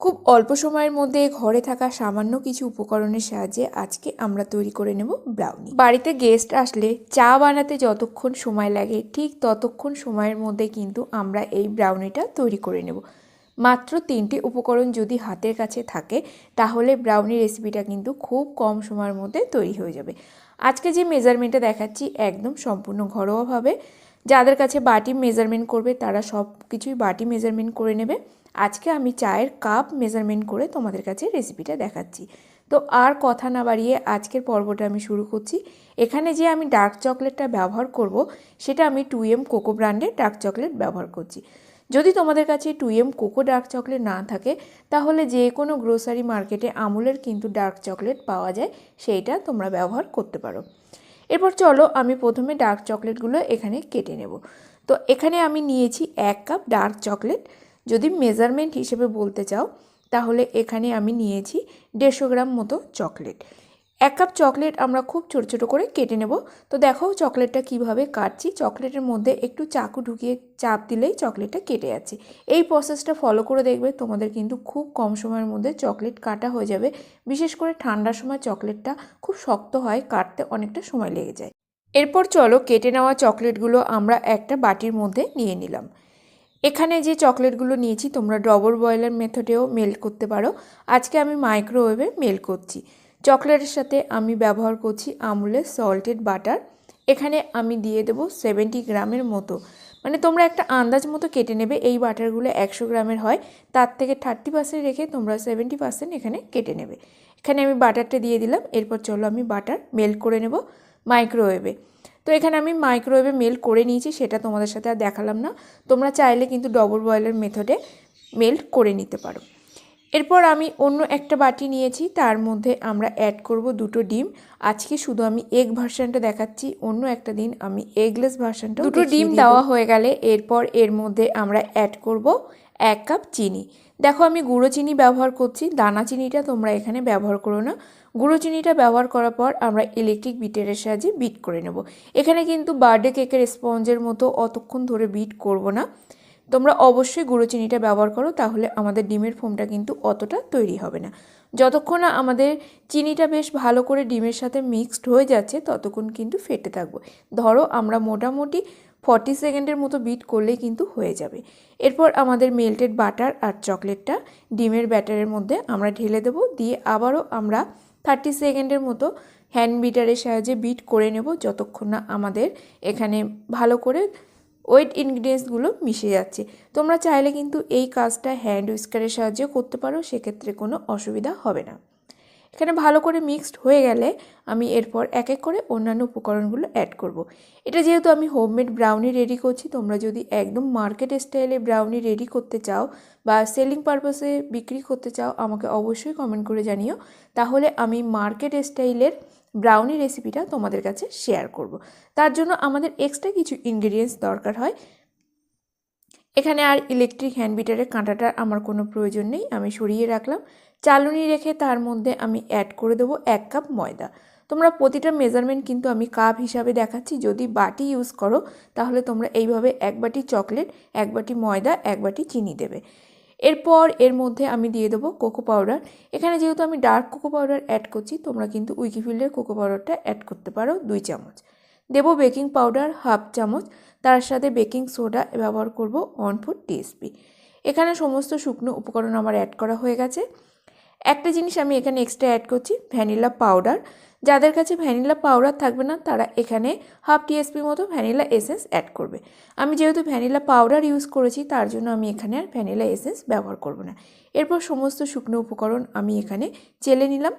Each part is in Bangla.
খুব অল্প সময়ের মধ্যে ঘরে থাকা সামান্য কিছু উপকরণের সাহায্যে আজকে আমরা তৈরি করে নেব ব্রাউনি বাড়িতে গেস্ট আসলে চা বানাতে যতক্ষণ সময় লাগে, ঠিক ততক্ষণ সময়ের মধ্যে কিন্তু আমরা এই ব্রাউনিটা তৈরি করে নেব। মাত্র তিনটি উপকরণ যদি হাতের কাছে থাকে, তাহলে ব্রাউনি রেসিপিটা কিন্তু খুব কম সময়ের মধ্যে তৈরি হয়ে যাবে। আজকে যে মেজারমেন্টটা দেখাচ্ছি একদম সম্পূর্ণ ঘরোয়াভাবে। যাদের কাছে বাটি মেজারমেন্ট করবে, তারা সব কিছুই বাটি মেজারমেন্ট করে নেবে। আজকে আমি চায়ের কাপ মেজারমেন্ট করে তোমাদের কাছে রেসিপিটা দেখাচ্ছি। তো আর কথা না বাড়িয়ে আজকের পর্বটা আমি শুরু করছি। এখানে যে আমি ডার্ক চকলেটটা ব্যবহার করব, সেটা আমি টু এম কোকো ব্র্যান্ডের ডার্ক চকলেট ব্যবহার করছি। যদি তোমাদের কাছে two M cocoa dark chocolate না থাকে, তাহলে যে কোনো গ্রোসারি মার্কেটে আমুলের কিন্তু ডার্ক চকলেট পাওয়া যায়, সেইটা তোমরা ব্যবহার করতে পারো। এরপর চলো আমি প্রথমে ডার্ক চকলেটগুলো এখানে কেটে নেব। তো এখানে আমি নিয়েছি এক কাপ ডার্ক চকলেট যদি মেজারমেন্ট হিসেবে বলতে চাও, তাহলে এখানে আমি নিয়েছি দেড়শো গ্রাম মতো চকলেট এক কাপ চকলেট আমরা খুব ছোটো ছোটো করে কেটে নেব। তো দেখো চকলেটটা কীভাবে কাটছি। চকলেটের মধ্যে একটু চাকু ঢুকিয়ে চাপ দিলেই চকলেটটা কেটে যাচ্ছে। এই প্রসেসটা ফলো করে দেখবে তোমাদের কিন্তু খুব কম সময়ের মধ্যে চকলেট কাটা হয়ে যাবে। বিশেষ করে ঠান্ডার সময় চকলেটটা খুব শক্ত হয়, কাটতে অনেকটা সময় লেগে যায়। এরপর চলো কেটে নেওয়া চকলেটগুলো আমরা একটা বাটির মধ্যে নিয়ে নিলাম। এখানে যে চকলেটগুলো নিয়েছি, তোমরা ডবল বয়লার মেথডেও মেল্ট করতে পারো। আজকে আমি মাইক্রোওয়েভে মেল্ট করছি। চকলেটের সাথে আমি ব্যবহার করছি আমুলের সল্টেড বাটার। এখানে আমি দিয়ে দেবো সেভেন্টি গ্রামের মতো। মানে তোমরা একটা আন্দাজ মতো কেটে নেবে, এই বাটারগুলো একশো গ্রামের হয়। তার থেকে থার্টি পার্সেন্ট রেখে তোমরা সেভেন্টি পার্সেন্ট এখানে কেটে নেবে। এখানে আমি বাটারটা দিয়ে দিলাম, এরপর চলো আমি বাটার মেল্ট করে নেব মাইক্রোওয়েভে। তো এখানে আমি মাইক্রোওয়েভে মেল্ট করে নিয়েছি সেটা তোমাদের সাথে আর দেখালাম না। তোমরা চাইলে কিন্তু ডবল বয়েলের মেথডে মেল্ট করে নিতে পারো। এরপর আমি অন্য একটা বাটি নিয়েছি তার মধ্যে আমরা অ্যাড করব দুটো ডিম। আজকে শুধু আমি এগ ভার্সানটা দেখাচ্ছি অন্য একটা দিন আমি এগলেস ভার্সানটা দুটো ডিম দেওয়া হয়ে গেলে এরপর এর মধ্যে আমরা অ্যাড করব এক কাপ চিনি। দেখো আমি গুঁড়ো চিনি ব্যবহার করছি দানা চিনিটা তোমরা এখানে ব্যবহার করো না। গুঁড়ো চিনিটা ব্যবহার করার পর আমরা ইলেকট্রিক বিটারের সাহায্যে বিট করে নেব। এখানে কিন্তু বার্থডে কেকের স্পঞ্জের মতো অতক্ষণ ধরে বিট করব না। তোমরা অবশ্যই গুঁড়ো চিনিটা ব্যবহার করো, তাহলে আমাদের ডিমের ফোমটা কিন্তু অতটা তৈরি হবে না। যতক্ষণ না আমাদের চিনিটা বেশ ভালো করে ডিমের সাথে মিক্সড হয়ে যাচ্ছে, ততক্ষণ কিন্তু ফেটে থাকব। ধরো আমরা মোটামুটি ফর্টি সেকেন্ডের মতো বিট করলেই কিন্তু হয়ে যাবে। এরপর আমাদের মেল্টেড বাটার আর চকলেটটা ডিমের ব্যাটারের মধ্যে আমরা ঢেলে দেবো। দিয়ে আবারও আমরা থার্টি সেকেন্ডের মতো হ্যান্ড বিটারের সাহায্যে বিট করে নেব যতক্ষণ না আমাদের এখানে ভালো করে ওয়েট ইনগ্রিডিয়েন্টসগুলো মিশে যাচ্ছে। তোমরা চাইলে কিন্তু এই কাজটা হ্যান্ড উইস্কারের সাহায্যে করতে পারো, সেক্ষেত্রে কোনো অসুবিধা হবে না। এখানে ভালো করে মিক্সড হয়ে গেলে আমি এরপর এক এক করে অন্যান্য উপকরণগুলো অ্যাড করব। এটা যেহেতু আমি হোমমেড ব্রাউনি রেডি করছি, তোমরা যদি একদম মার্কেট স্টাইলে ব্রাউনি রেডি করতে চাও বা সেলিং পারপাসে বিক্রি করতে চাও, আমাকে অবশ্যই কমেন্ট করে জানিও তাহলে আমি মার্কেট স্টাইলের ব্রাউনি রেসিপিটা তোমাদের কাছে শেয়ার করব। তার জন্য আমাদের এক্সট্রা কিছু ইনগ্রিডিয়েন্টস দরকার হয় এখানে আর ইলেকট্রিক হ্যান্ড বিটারের কাঁটাটার আমার কোনো প্রয়োজন নেই, আমি সরিয়ে রাখলাম। চালুনি রেখে তার মধ্যে আমি অ্যাড করে দেবো এক কাপ ময়দা। তোমরা প্রতিটা মেজারমেন্ট কিন্তু আমি কাপ হিসাবে দেখাচ্ছি, যদি বাটি ইউজ করো, তাহলে তোমরা এইভাবে এক বাটি চকলেট এক বাটি ময়দা, এক বাটি চিনি দেবে। এরপর এর মধ্যে আমি দিয়ে দেবো কোকো পাউডার এখানে যেহেতু আমি ডার্ক কোকো পাউডার অ্যাড করছি, তোমরা কিন্তু উইকিফিল্ডের কোকো পাউডারটা অ্যাড করতে পারো, দুই চামচ। দেবো বেকিং পাউডার হাফ চামচ, তার সাথে বেকিং সোডা ব্যবহার করব ওয়ান ফোর টিএসপি এখানে সমস্ত শুকনো উপকরণ আমার অ্যাড করা হয়ে গেছে। একটা জিনিস আমি এখানে এক্সট্রা অ্যাড করছি ভ্যানিলা পাউডার যাদের কাছে ভ্যানিলা পাউডার থাকবে না, তারা এখানে হাফ টিএসপি মতো ভ্যানিলা এসেন্স অ্যাড করবে। আমি যেহেতু ভ্যানিলা পাউডার ইউজ করেছি, তার জন্য আমি এখানে আর ভ্যানিলা এসেন্স ব্যবহার করব না। এরপর সমস্ত শুকনো উপকরণ আমি এখানে চেলে নিলাম।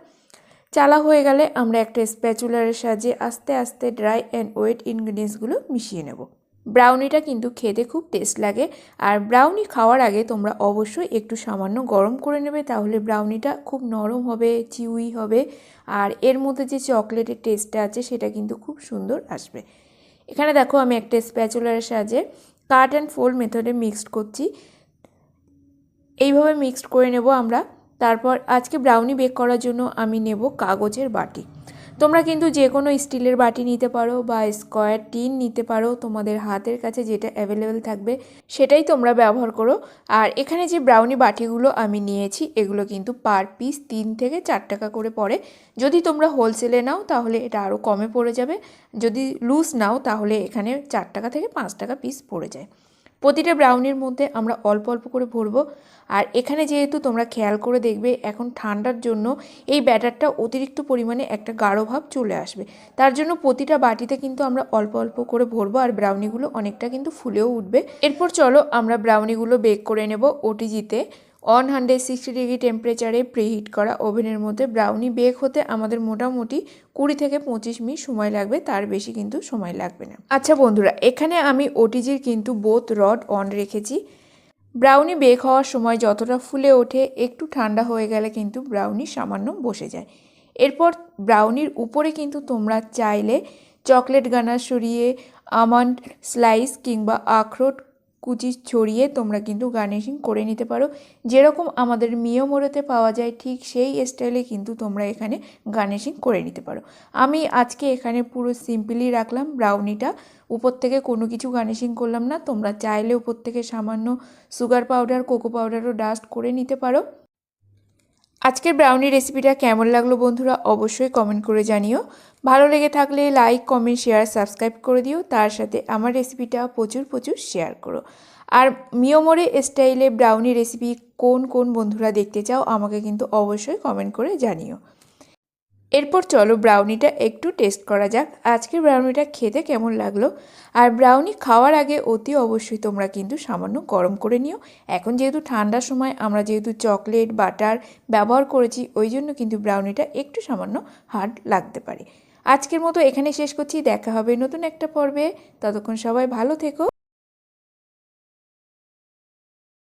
চালা হয়ে গেলে আমরা একটা স্প্যাচুলারের সাহায্যে আস্তে আস্তে ড্রাই অ্যান্ড ওয়েট ইনগ্রিডিয়েন্টসগুলো মিশিয়ে নেব। ব্রাউনিটা কিন্তু খেতে খুব টেস্ট লাগে আর ব্রাউনি খাওয়ার আগে তোমরা অবশ্যই একটু সামান্য গরম করে নেবে তাহলে ব্রাউনিটা খুব নরম হবে চিউই হবে আর এর মধ্যে যে চকলেটের টেস্টটা আছে সেটা কিন্তু খুব সুন্দর আসবে। এখানে দেখো আমি একটা স্প্যাচুলারের সাহায্যে কাট অ্যান্ড ফোল্ড মেথডে মিক্সড করছি। এইভাবে মিক্সড করে নেব আমরা তারপর আজকে ব্রাউনি বেক করার জন্য আমি নেব কাগজের বাটি। তোমরা কিন্তু যে কোনো স্টিলের বাটি নিতে পারো বা স্কোয়ার টিন নিতে পারো, তোমাদের হাতের কাছে যেটা অ্যাভেলেবেল থাকবে সেটাই তোমরা ব্যবহার করো। আর এখানে যে ব্রাউনি বাটিগুলো আমি নিয়েছি, এগুলো কিন্তু পার পিস তিন থেকে চার টাকা করে পড়ে। যদি তোমরা হোলসেলে নাও, তাহলে এটা আরও কমে পড়ে যাবে। যদি লুজ নাও, তাহলে এখানে চার টাকা থেকে পাঁচ টাকা পিস পড়ে যায়। প্রতিটা ব্রাউনির মধ্যে আমরা অল্প অল্প করে ভরবো। আর এখানে যেহেতু তোমরা খেয়াল করে দেখবে, এখন ঠান্ডার জন্য এই ব্যাটারটা অতিরিক্ত পরিমাণে একটা গাঢ় ভাব চলে আসবে। তার জন্য প্রতিটা বাটিতে কিন্তু আমরা অল্প অল্প করে ভরবো আর ব্রাউনিগুলো অনেকটা কিন্তু ফুলেও উঠবে। এরপর চলো আমরা ব্রাউনিগুলো বেক করে নেব ওটিজিতে ওয়ান হান্ড্রেড সিক্সটি ডিগ্রি টেম্পারেচারে প্রিহিট করা ওভেনের মধ্যে ব্রাউনি বেক হতে আমাদের মোটামুটি কুড়ি থেকে পঁচিশ মিনিট সময় লাগবে, তার বেশি কিন্তু সময় লাগবে না। আচ্ছা বন্ধুরা, এখানে আমি ওটিজির কিন্তু বোথ রড অন রেখেছি। ব্রাউনি বেক হওয়ার সময় যতটা ফুলে ওঠে, একটু ঠান্ডা হয়ে গেলে কিন্তু ব্রাউনি সামান্য বসে যায়। এরপর ব্রাউনির উপরে কিন্তু তোমরা চাইলে চকলেট গানা সরিয়ে, আমন্ড স্লাইস কিংবা আখরোট কুচি ছড়িয়ে তোমরা কিন্তু গার্নিশিং করে নিতে পারো। যেরকম আমাদের মিও মোড়েতে পাওয়া যায়, ঠিক সেই স্টাইলে কিন্তু তোমরা এখানে গার্নিশিং করে নিতে পারো। আমি আজকে এখানে পুরো সিম্পলি রাখলাম ব্রাউনিটা। উপর থেকে কোনো কিছু গার্নিশিং করলাম না। তোমরা চাইলে উপর থেকে সামান্য সুগার পাউডার, কোকো পাউডারও ডাস্ট করে নিতে পারো। আজকের ব্রাউনি রেসিপিটা কেমন লাগল বন্ধুরা অবশ্যই কমেন্ট করে জানিও। ভালো লেগে থাকলে লাইক কমেন্ট শেয়ার সাবস্ক্রাইব করে দিও। তার সাথে আমার রেসিপিটা প্রচুর প্রচুর শেয়ার করো। আর মিয়মরে স্টাইলে ব্রাউনি রেসিপি কোন কোন বন্ধুরা দেখতে চাও, আমাকে কিন্তু অবশ্যই কমেন্ট করে জানিও। এরপর চলো ব্রাউনিটা একটু টেস্ট করা যাক। আজকের ব্রাউনিটা খেতে কেমন লাগল? আর ব্রাউনি খাওয়ার আগে অতি অবশ্যই তোমরা কিন্তু সামান্য গরম করে নিও। এখন যেহেতু ঠান্ডার সময়, আমরা যেহেতু চকলেট বাটার ব্যবহার করেছি, ওই জন্য কিন্তু ব্রাউনিটা একটু সামান্য হার্ড লাগতে পারে। আজকের মতো এখানে শেষ করছি। দেখা হবে নতুন একটা পর্বে। ততক্ষণ সবাই ভালো থেকো।